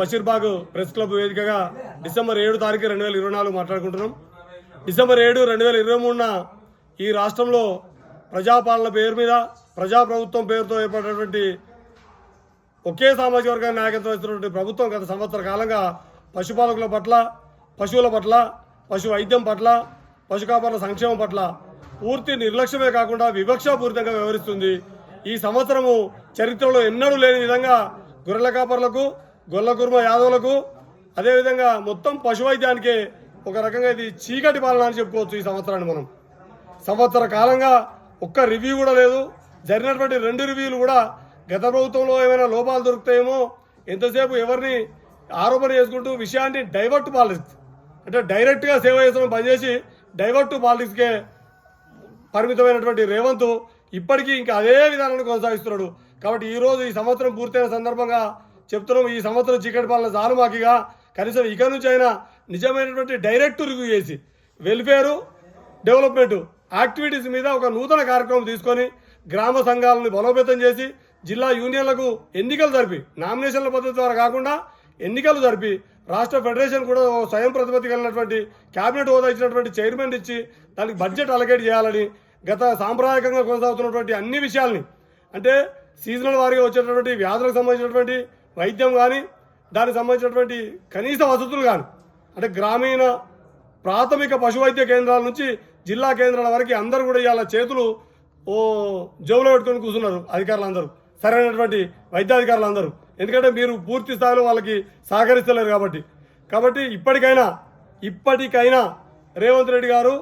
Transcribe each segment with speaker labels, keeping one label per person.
Speaker 1: Basheerbagh press club వేదికగా December ఏడు తారీఖు రెండు వేల ఇరవై నాలుగు మాట్లాడుకుంటున్నాం. డిసెంబర్ ఏడు రెండు వేల ఇరవై మూడున ఈ రాష్ట్రంలో ప్రజాపాలన పేరు మీద ప్రజాప్రభుత్వం పేరుతో ఏర్పడినటువంటి ఒకే సామాజిక వర్గాన్ని నాయకత్వం ఇస్తున్నటువంటి ప్రభుత్వం గత సంవత్సర కాలంగా పశుపాలకుల పట్ల పశువుల పట్ల పశు వైద్యం పట్ల పశు పశుకాపర్ల సంక్షేమం పట్ల పూర్తి నిర్లక్ష్యమే కాకుండా వివక్షాపూరితంగా వ్యవహరిస్తుంది. ఈ సంవత్సరము చరిత్రలో ఎన్నడూ లేని విధంగా గొర్రెల కాపర్లకు గొల్లకుర్మ యాదవులకు అదేవిధంగా మొత్తం పశు వైద్యానికే ఒక రకంగా ఇది చీకటి పాలన అని చెప్పుకోవచ్చు ఈ సంవత్సరాన్ని మనం. సంవత్సర కాలంగా ఒక్క రివ్యూ కూడా లేదు. జరిగినటువంటి రెండు రివ్యూలు కూడా గత ప్రభుత్వంలో ఏమైనా లోపాలు దొరుకుతాయేమో ఎంతసేపు ఎవరిని ఆరోపణ చేసుకుంటూ విషయాన్ని డైవర్ట్ పాలిటిక్స్ అంటే డైరెక్ట్గా సేవ చేసిన పనిచేసి డైవర్ట్ పాలిటిక్స్కే పరిమితమైనటువంటి రేవంత్ ఇప్పటికీ ఇంకా అదే విధానాన్ని కొనసాగిస్తున్నాడు. కాబట్టి ఈరోజు ఈ సంవత్సరం పూర్తయిన సందర్భంగా చెప్తున్నాం ఈ సంవత్సరం చీకటి పాలన జానుమాకిగా కనీసం ఇక నుంచి అయినా నిజమైనటువంటి డైరెక్ట్ రివ్యూ చేసి వెల్ఫేరు డెవలప్మెంట్ యాక్టివిటీస్ మీద ఒక నూతన కార్యక్రమం తీసుకొని గ్రామ సంఘాలను బలోపేతం చేసి జిల్లా యూనియన్లకు ఎన్నికలు జరిపి నామినేషన్ల పద్ధతి ద్వారా కాకుండా ఎన్నికలు జరిపి రాష్ట్ర ఫెడరేషన్ కూడా స్వయం ప్రతిపత్తి కలిగినటువంటి కేబినెట్ హోదా ఇచ్చినటువంటి చైర్మన్ ఇచ్చి దానికి బడ్జెట్ అలకేట్ చేయాలని గత సాంప్రదాయకంగా కొనసాగుతున్నటువంటి అన్ని విషయాల్ని అంటే సీజనల్ వారీగా వచ్చేటటువంటి వ్యాధులకు సంబంధించినటువంటి వైద్యం కానీ దానికి సంబంధించినటువంటి కనీస వసతులు కానీ అంటే గ్రామీణ ప్రాథమిక పశు వైద్య కేంద్రాల నుంచి జిల్లా కేంద్రాల వరకు అందరూ కూడా ఇవాళ చేతులు ఓ జోబులో పెట్టుకొని కూర్చున్నారు అధికారులు అందరూ సరైనటువంటి వైద్యాధికారులు అందరూ ఎందుకంటే మీరు పూర్తి స్థాయిలో వాళ్ళకి సహకరిస్తలేరు కాబట్టి. కాబట్టి ఇప్పటికైనా ఇప్పటికైనా రేవంత్ రెడ్డి గారు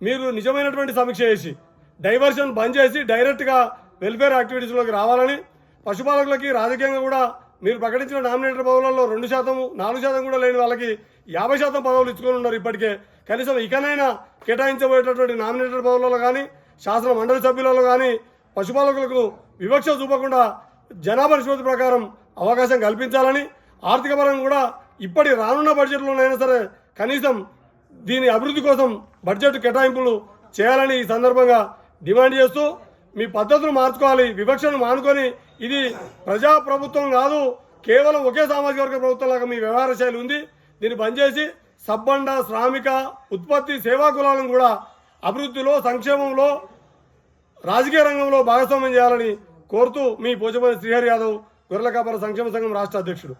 Speaker 1: మీరు నిజమైనటువంటి సమీక్ష చేసి డైవర్షన్ బంద్ చేసి డైరెక్ట్గా వెల్ఫేర్ యాక్టివిటీస్లోకి రావాలని పశుపాలకులకి రాజకీయంగా కూడా మీరు ప్రకటించిన నామినేటర్ పదవులలో రెండు శాతం నాలుగు శాతం కూడా లేని వాళ్ళకి యాభై శాతం పదవులు ఇచ్చుకొని ఉన్నారు ఇప్పటికే. కనీసం ఇకనైనా కేటాయించబోయేటటువంటి నామినేటర్ పదవులలో కానీ శాసన మండలి సభ్యులలో కానీ పశుపాలకులకు వివక్ష చూపకుండా జనాభా నిష్పత్తి ప్రకారం అవకాశం కల్పించాలని ఆర్థిక పరంగా కూడా ఇప్పటి రానున్న బడ్జెట్లోనైనా సరే కనీసం దీని అభివృద్ధి కోసం బడ్జెట్ కేటాయింపులు చేయాలని ఈ సందర్భంగా డిమాండ్ చేస్తూ మీ పద్ధతులు మార్చుకోవాలి వివక్షను మానుకొని ఇది ప్రజా ప్రభుత్వం కాదు కేవలం ఒకే సామాజిక వర్గ ప్రభుత్వంలాగా మీ వ్యవహార శైలి ఉంది. దీన్ని పనిచేసి సబ్బండ శ్రామిక ఉత్పత్తి సేవా కులాలను కూడా అభివృద్ధిలో సంక్షేమంలో రాజకీయ రంగంలో భాగస్వామ్యం చేయాలని కోరుతూ మీ పోచపల్లి శ్రీహరి యాదవ్ గొర్రెల కాపర సంక్షేమ సంఘం రాష్ట్ర అధ్యక్షుడు.